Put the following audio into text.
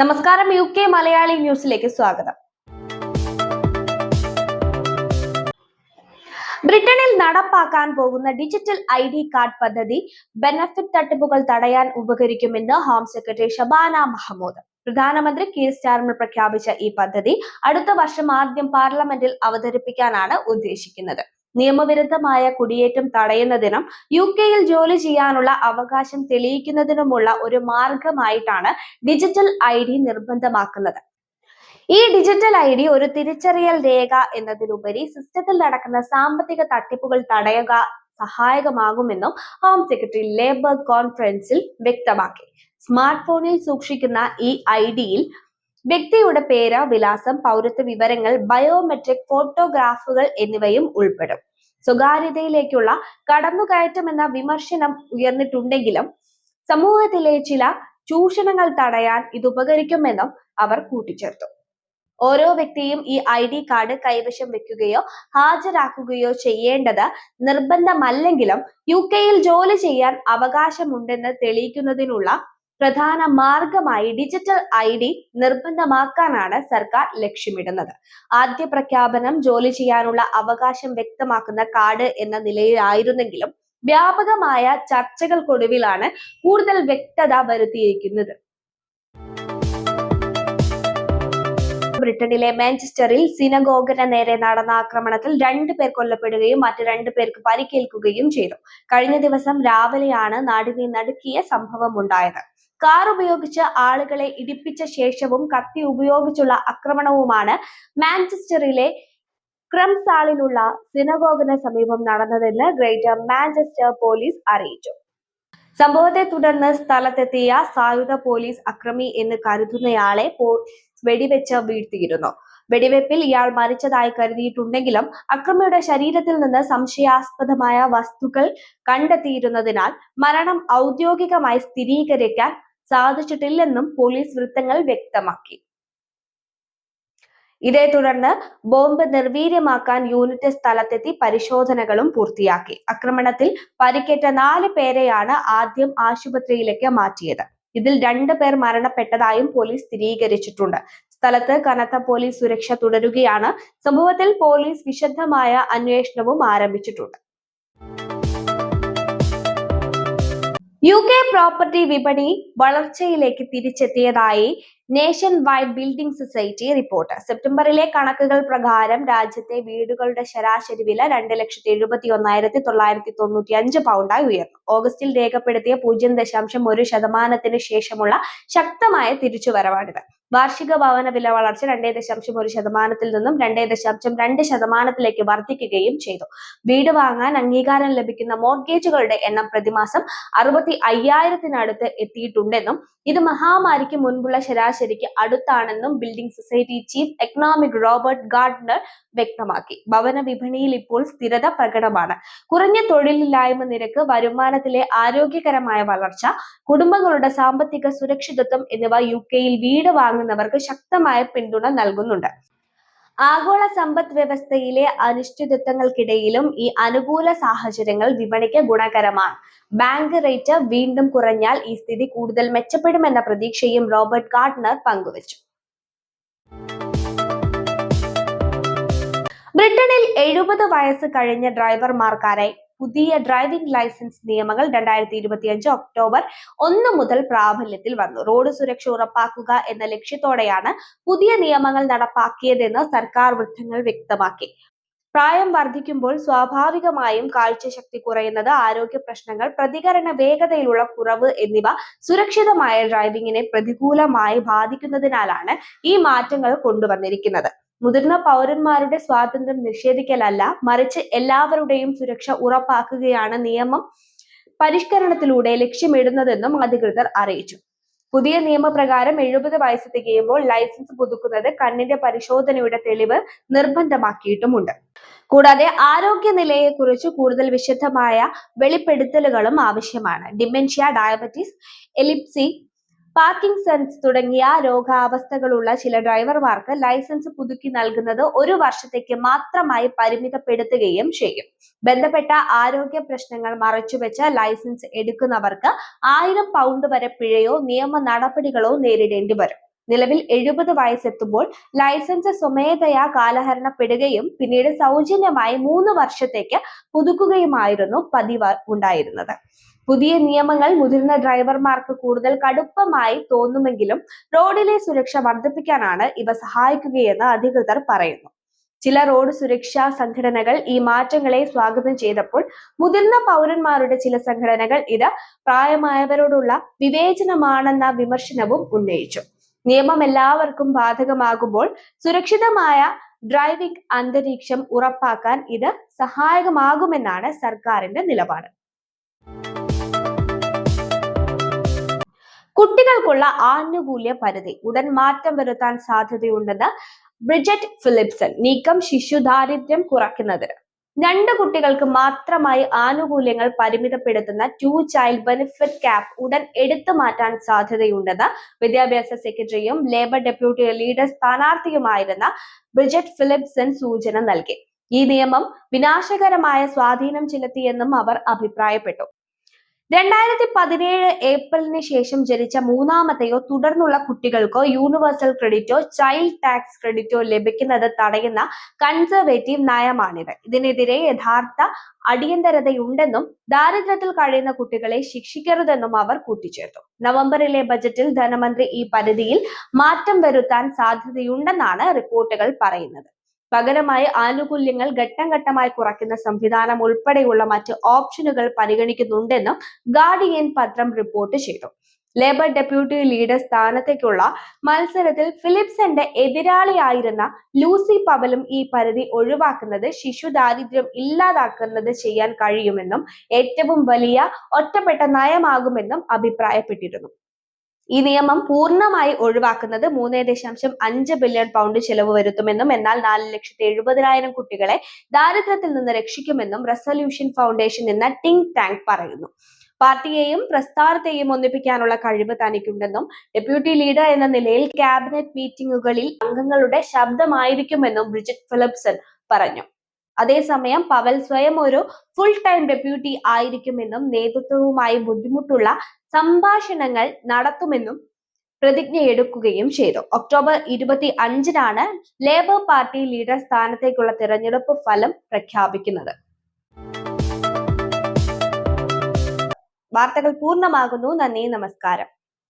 നമസ്കാരം U K Malayali ന്യൂസിലേക്ക് സ്വാഗതം. ബ്രിട്ടനിൽ നടപ്പാക്കാൻ പോകുന്ന ഡിജിറ്റൽ ഐ ഡി കാർഡ് പദ്ധതി ബെനഫിറ്റ് തട്ടിപ്പുകൾ തടയാൻ ഉപകരിക്കുമെന്ന് ഹോം സെക്രട്ടറി ഷബാന മഹമ്മൂദ് പ്രധാനമന്ത്രി കീർ സ്റ്റാർമർ പ്രഖ്യാപിച്ച ഈ പദ്ധതി അടുത്ത വർഷം ആദ്യം പാർലമെന്റിൽ അവതരിപ്പിക്കാനാണ് ഉദ്ദേശിക്കുന്നത്. നിയമവിരുദ്ധമായ കുടിയേറ്റം തടയുന്നതിനും യു കെയിൽ ജോലി ചെയ്യാനുള്ള അവകാശം തെളിയിക്കുന്നതിനുമുള്ള ഒരു മാർഗമായിട്ടാണ് ഡിജിറ്റൽ ഐ ഡി നിർബന്ധമാക്കുന്നത്. ഈ ഡിജിറ്റൽ ഐ ഡി ഒരു തിരിച്ചറിയൽ രേഖ എന്നതിലുപരി സിസ്റ്റത്തിൽ നടക്കുന്ന സാമ്പത്തിക തട്ടിപ്പുകൾ തടയുക സഹായകമാകുമെന്നും ഹോം സെക്രട്ടറി ലേബർ കോൺഫറൻസിൽ വ്യക്തമാക്കി. സ്മാർട്ട് ഫോണിൽ സൂക്ഷിക്കുന്ന ഈ ഐ ഡിയിൽ വ്യക്തിയുടെ പേര് വിലാസം പൗരത്വ വിവരങ്ങൾ ബയോമെട്രിക് ഫോട്ടോഗ്രാഫുകൾ എന്നിവയും ഉൾപ്പെടും. സ്വകാര്യതയിലേക്കുള്ള കടന്നുകയറ്റം എന്ന വിമർശനം ഉയർന്നിട്ടുണ്ടെങ്കിലും സമൂഹത്തിലെ ചില ചൂഷണങ്ങൾ തടയാൻ ഇത് ഉപകരിക്കുമെന്നും അവർ കൂട്ടിച്ചേർത്തു. ഓരോ വ്യക്തിയും ഈ ഐ ഡി കാർഡ് കൈവശം വെക്കുകയോ ഹാജരാക്കുകയോ ചെയ്യേണ്ടത് നിർബന്ധമല്ലെങ്കിലും യു കെയിൽ ജോലി ചെയ്യാൻ അവകാശമുണ്ടെന്ന് തെളിയിക്കുന്നതിനുള്ള പ്രധാന മാർഗമായി ഡിജിറ്റൽ ഐ ഡി നിർബന്ധമാക്കാനാണ് സർക്കാർ ലക്ഷ്യമിടുന്നത്. ആദ്യ പ്രഖ്യാപനം ജോലി ചെയ്യാനുള്ള അവകാശം വ്യക്തമാക്കുന്ന കാർഡ് എന്ന നിലയിലായിരുന്നെങ്കിലും വ്യാപകമായ ചർച്ചകൾക്കൊടുവിലാണ് കൂടുതൽ വ്യക്തത വരുത്തിയിരിക്കുന്നത്. ബ്രിട്ടനിലെ മാഞ്ചസ്റ്ററിൽ സിനഗോഗിന് നേരെ നടന്ന ആക്രമണത്തിൽ രണ്ടു പേർ കൊല്ലപ്പെടുകയും മറ്റു രണ്ടു പേർക്ക് പരിക്കേൽക്കുകയും ചെയ്തു. കഴിഞ്ഞ ദിവസം രാവിലെയാണ് നാടിനെ നടുക്കിയ സംഭവം ഉണ്ടായത്. കാർ ഉപയോഗിച്ച് ആളുകളെ ഇടിപ്പിച്ച ശേഷവും കത്തി ഉപയോഗിച്ചുള്ള ആക്രമണവുമാണ് മാഞ്ചസ്റ്ററിലെ ക്രംസാളിലുള്ള സിനഗോഗിന് സമീപം നടന്നതെന്ന് ഗ്രേറ്റർ മാഞ്ചസ്റ്റർ പോലീസ് അറിയിച്ചു. സംഭവത്തെ തുടർന്ന് സ്ഥലത്തെത്തിയ സായുധ പോലീസ് അക്രമി എന്ന് കരുതുന്നയാളെ വെടിവെച്ച് വീഴ്ത്തിയിരുന്നു. വെടിവെപ്പിൽ ഇയാൾ മരിച്ചതായി കരുതിയിട്ടുണ്ടെങ്കിലും അക്രമിയുടെ ശരീരത്തിൽ നിന്ന് സംശയാസ്പദമായ വസ്തുക്കൾ കണ്ടെത്തിയിരുന്നതിനാൽ മരണം ഔദ്യോഗികമായി സ്ഥിരീകരിക്കാൻ സാധിച്ചിട്ടില്ലെന്നും പോലീസ് വൃത്തങ്ങൾ വ്യക്തമാക്കി. ഇതേ തുടർന്ന് ബോംബ് നിർവീര്യമാക്കാൻ യൂണിറ്റ് സ്ഥലത്തെത്തി പരിശോധനകളും പൂർത്തിയാക്കി. ആക്രമണത്തിൽ പരിക്കേറ്റ നാല് പേരെയാണ് ആദ്യം ആശുപത്രിയിലേക്ക് മാറ്റിയത്. ഇതിൽ രണ്ടു പേർ മരണപ്പെട്ടതായും പോലീസ് സ്ഥിരീകരിച്ചിട്ടുണ്ട്. സ്ഥലത്ത് കനത്ത പോലീസ് സുരക്ഷ തുടരുകയാണ്. സംഭവത്തിൽ പോലീസ് വിശദമായ അന്വേഷണവും ആരംഭിച്ചിട്ടുണ്ട്. യു കെ പ്രോപ്പർട്ടി വിപണി വളർച്ചയിലേക്ക് തിരിച്ചെത്തിയതായി nation wide building society report. സെപ്റ്റംബറിലെ കണക്കുകൾ പ്രകാരം രാജ്യത്തെ വീടുകളുടെ ശരാശരി വില രണ്ട് ലക്ഷത്തി എഴുപത്തി ഒന്നായിരത്തി തൊള്ളായിരത്തി തൊണ്ണൂറ്റി അഞ്ച് പൗണ്ടായി ഉയർന്നു. ഓഗസ്റ്റിൽ രേഖപ്പെടുത്തിയ പൂജ്യം ദശാംശം ഒരു ശതമാനത്തിന് ശേഷമുള്ള ശക്തമായ തിരിച്ചുവരവാണിത്. വാർഷിക ഭവന വില വളർച്ച രണ്ടേ ദശാംശം ഒരു ശതമാനത്തിൽ നിന്നും രണ്ടേ ദശാംശം രണ്ട് ശതമാനത്തിലേക്ക് വർദ്ധിക്കുകയും ചെയ്തു. വീട് വാങ്ങാൻ അംഗീകാരം ലഭിക്കുന്ന മോർഗേജുകളുടെ എണ്ണം പ്രതിമാസം അറുപത്തി അയ്യായിരത്തിനടുത്ത് എത്തിയിട്ടുണ്ടെന്നും ഇത് മഹാമാരിക്ക് മുൻപുള്ള ശരാശരിക്ക് അടുത്താണെന്നും building society chief economic Robert Gardner വ്യക്തമാക്കി. ഭവന വിപണിയിൽ ഇപ്പോൾ സ്ഥിരത പ്രകടമാണ്. കുറഞ്ഞ തൊഴിലില്ലായ്മ നിരക്ക് വരുമാനത്തിലെ ആരോഗ്യകരമായ വളർച്ച കുടുംബങ്ങളുടെ സാമ്പത്തിക സുരക്ഷിതത്വം എന്നിവ യു കെയിൽ വീട് വാങ്ങുന്നവർക്ക് ശക്തമായ പിന്തുണ നൽകുന്നുണ്ട്. ആഗോള സമ്പദ് വ്യവസ്ഥയിലെ അനിശ്ചിതത്വങ്ങൾക്കിടയിലും ഈ അനുകൂല സാഹചര്യങ്ങൾ വിപണിക്ക് ഗുണകരമാണ്. ബാങ്ക് റേറ്റ് വീണ്ടും കുറഞ്ഞാൽ ഈ സ്ഥിതി കൂടുതൽ മെച്ചപ്പെടുമെന്ന പ്രതീക്ഷയും റോബർട്ട് ഗാർഡ്നർ പങ്കുവച്ചു. ബ്രിട്ടനിൽ എഴുപത് വയസ്സ് കഴിഞ്ഞ ഡ്രൈവർമാർക്കാരായി പുതിയ ഡ്രൈവിംഗ് ലൈസൻസ് നിയമങ്ങൾ രണ്ടായിരത്തി ഇരുപത്തിയഞ്ച് ഒക്ടോബർ ഒന്ന് മുതൽ പ്രാബല്യത്തിൽ വന്നു. റോഡ് സുരക്ഷ ഉറപ്പാക്കുക എന്ന ലക്ഷ്യത്തോടെയാണ് പുതിയ നിയമങ്ങൾ നടപ്പാക്കിയതെന്ന് സർക്കാർ വൃത്തങ്ങൾ വ്യക്തമാക്കി. പ്രായം വർദ്ധിക്കുമ്പോൾ സ്വാഭാവികമായും കാഴ്ചശക്തി കുറയുന്നത് ആരോഗ്യ പ്രശ്നങ്ങൾ പ്രതികരണ വേഗതയിലുള്ള കുറവ് എന്നിവ സുരക്ഷിതമായ ഡ്രൈവിംഗിനെ പ്രതികൂലമായി ബാധിക്കുന്നതിനാലാണ് ഈ മാറ്റങ്ങൾ കൊണ്ടുവന്നിരിക്കുന്നത്. മുതിർന്ന പൗരന്മാരുടെ സ്വാതന്ത്ര്യം നിഷേധിക്കലല്ല മറിച്ച് എല്ലാവരുടെയും സുരക്ഷ ഉറപ്പാക്കുകയാണ് നിയമം പരിഷ്കരണത്തിലൂടെ ലക്ഷ്യമിടുന്നതെന്നും അധികൃതർ അറിയിച്ചു. പുതിയ നിയമപ്രകാരം എഴുപത് വയസ്സ് തികയുമ്പോൾ ലൈസൻസ് പുതുക്കുന്നത് കണ്ണിന്റെ പരിശോധനയുടെ തെളിവ് നിർബന്ധമാക്കിയിട്ടുമുണ്ട്. കൂടാതെ ആരോഗ്യനിലയെക്കുറിച്ച് കൂടുതൽ വിശദമായ വെളിപ്പെടുത്തലുകളും ആവശ്യമാണ്. ഡിമെൻഷ്യ ഡയബറ്റീസ് എലിപ്സി പാർക്കിൻസൺസ് തുടങ്ങിയ രോഗാവസ്ഥകളുള്ള ചില ഡ്രൈവർമാർക്ക് ലൈസൻസ് പുതുക്കി നൽകുന്നത് ഒരു വർഷത്തേക്ക് മാത്രമായി പരിമിതപ്പെടുത്തുകയും ചെയ്യും. ബന്ധപ്പെട്ട ആരോഗ്യ പ്രശ്നങ്ങൾ മറച്ചുവെച്ച ലൈസൻസ് എടുക്കുന്നവർക്ക് ആയിരം പൗണ്ട് വരെ പിഴയോ നിയമ നടപടികളോ നേരിടേണ്ടി വരും. നിലവിൽ എഴുപത് വയസ്സെത്തുമ്പോൾ ലൈസൻസ് സ്വമേധയാ കാലഹരണപ്പെടുകയും പിന്നീട് സൗജന്യമായി മൂന്ന് വർഷത്തേക്ക് പുതുക്കുകയുമായിരുന്നു പതിവ് ഉണ്ടായിരുന്നത്. പുതിയ നിയമങ്ങൾ മുതിർന്ന ഡ്രൈവർമാർക്ക് കൂടുതൽ കടുപ്പമായി തോന്നുമെങ്കിലും റോഡിലെ സുരക്ഷ വർദ്ധിപ്പിക്കാനാണ് ഇവ സഹായിക്കുകയെന്ന് അധികൃതർ പറയുന്നു. ചില റോഡ് സുരക്ഷാ സംഘടനകൾ ഈ മാറ്റങ്ങളെ സ്വാഗതം ചെയ്തപ്പോൾ മുതിർന്ന പൗരന്മാരുടെ ചില സംഘടനകൾ ഇത് പ്രായമായവരോടുള്ള വിവേചനമാണെന്ന വിമർശനവും ഉന്നയിച്ചു. നിയമം എല്ലാവർക്കും ബാധകമാകുമ്പോൾ സുരക്ഷിതമായ ഡ്രൈവിംഗ് അന്തരീക്ഷം ഉറപ്പാക്കാൻ ഇത് സഹായകമാകുമെന്നാണ് സർക്കാരിന്റെ നിലപാട്. കുട്ടികൾക്കുള്ള ആനുകൂല്യ പരിധി ഉടൻ മാറ്റം വരുത്താൻ സാധ്യതയുണ്ടെന്ന് ബ്രിജറ്റ് ഫിലിപ്സൺ നീക്കം ശിശുദാരിദ്ര്യം കുറയ്ക്കുന്നതിന്. രണ്ട് കുട്ടികൾക്ക് മാത്രമായി ആനുകൂല്യങ്ങൾ പരിമിതപ്പെടുത്തുന്ന ടു ചൈൽഡ് ബെനിഫിറ്റ് ക്യാപ് ഉടൻ എടുത്തു മാറ്റാൻ സാധ്യതയുണ്ടെന്ന് വിദ്യാഭ്യാസ സെക്രട്ടറിയും ലേബർ ഡെപ്യൂട്ടി ലീഡർ സ്ഥാനാർത്ഥിയുമായിരുന്ന ബ്രിജറ്റ് ഫിലിപ്സൺ സൂചന നൽകി. ഈ നിയമം വിനാശകരമായ സ്വാധീനം ചെലുത്തിയെന്നും അവർ അഭിപ്രായപ്പെട്ടു. രണ്ടായിരത്തി പതിനേഴ് ഏപ്രിലിന് ശേഷം ജനിച്ച മൂന്നാമത്തെയോ തുടർന്നുള്ള കുട്ടികൾക്കോ യൂണിവേഴ്സൽ ക്രെഡിറ്റോ ചൈൽഡ് ടാക്സ് ക്രെഡിറ്റോ ലഭിക്കുന്നത് തടയുന്ന കൺസർവേറ്റീവ് നയമാണിത്. ഇതിനെതിരെ യഥാർത്ഥ അടിയന്തരതയുണ്ടെന്നും ദാരിദ്ര്യത്തിൽ കഴിയുന്ന കുട്ടികളെ ശിക്ഷിക്കരുതെന്നും അവർ കൂട്ടിച്ചേർത്തു. നവംബറിലെ ബജറ്റിൽ ധനമന്ത്രി ഈ പരിധിയിൽ മാറ്റം വരുത്താൻ സാധ്യതയുണ്ടെന്നാണ് റിപ്പോർട്ടുകൾ പറയുന്നത്. പകരമായി ആനുകൂല്യങ്ങൾ ഘട്ടം ഘട്ടമായി കുറയ്ക്കുന്ന സംവിധാനം ഉൾപ്പെടെയുള്ള മറ്റ് ഓപ്ഷനുകൾ പരിഗണിക്കുന്നുണ്ടെന്നും ഗാർഡിയൻ പത്രം റിപ്പോർട്ട് ചെയ്തു. ലേബർ ഡെപ്യൂട്ടി ലീഡർ സ്ഥാനത്തേക്കുള്ള മത്സരത്തിൽ ഫിലിപ്സന്റെ എതിരാളിയായിരുന്ന ലൂസി പവലും ഈ പരിധി ഒഴിവാക്കുന്നത് ശിശു ദാരിദ്ര്യം ഇല്ലാതാക്കുന്നത് ചെയ്യാൻ കഴിയുമെന്നും ഏറ്റവും വലിയ ഒറ്റപ്പെട്ട നയമാകുമെന്നും അഭിപ്രായപ്പെട്ടിരുന്നു. ഈ നിയമം പൂർണമായി ഒഴിവാക്കുന്നത് മൂന്ന് ദശാംശം അഞ്ച് ബില്യൺ പൗണ്ട് ചെലവ് വരുത്തുമെന്നും എന്നാൽ നാല് ലക്ഷത്തി എഴുപതിനായിരം കുട്ടികളെ ദാരിദ്ര്യത്തിൽ നിന്ന് രക്ഷിക്കുമെന്നും റെസൊല്യൂഷൻ ഫൗണ്ടേഷൻ എന്ന തിങ്ക് ടാങ്ക് പറയുന്നു. പാർട്ടിയെയും പ്രസ്ഥാനത്തെയും ഒന്നിപ്പിക്കാനുള്ള കഴിവ് തനിക്കുണ്ടെന്നും ഡെപ്യൂട്ടി ലീഡർ എന്ന നിലയിൽ ക്യാബിനറ്റ് മീറ്റിംഗുകളിൽ അംഗങ്ങളുടെ ശബ്ദമായിരിക്കുമെന്നും ബ്രിജിറ്റ് ഫിലിപ്സൺ പറഞ്ഞു. അതേസമയം പവൽ സ്വയം ഒരു ഫുൾ ടൈം ഡെപ്യൂട്ടി ആയിരിക്കുമെന്നും നേതൃത്വവുമായി ബുദ്ധിമുട്ടുള്ള സംഭാഷണങ്ങൾ നടത്തുമെന്നും പ്രതിജ്ഞയെടുക്കുകയും ചെയ്തു. ഒക്ടോബർ ഇരുപത്തി അഞ്ചിനാണ് ലേബർ പാർട്ടി ലീഡർ സ്ഥാനത്തേക്കുള്ള തിരഞ്ഞെടുപ്പ് ഫലം പ്രഖ്യാപിക്കുന്നത്. വാർത്തകൾ പൂർണമാകുന്നു. നന്ദി നമസ്കാരം.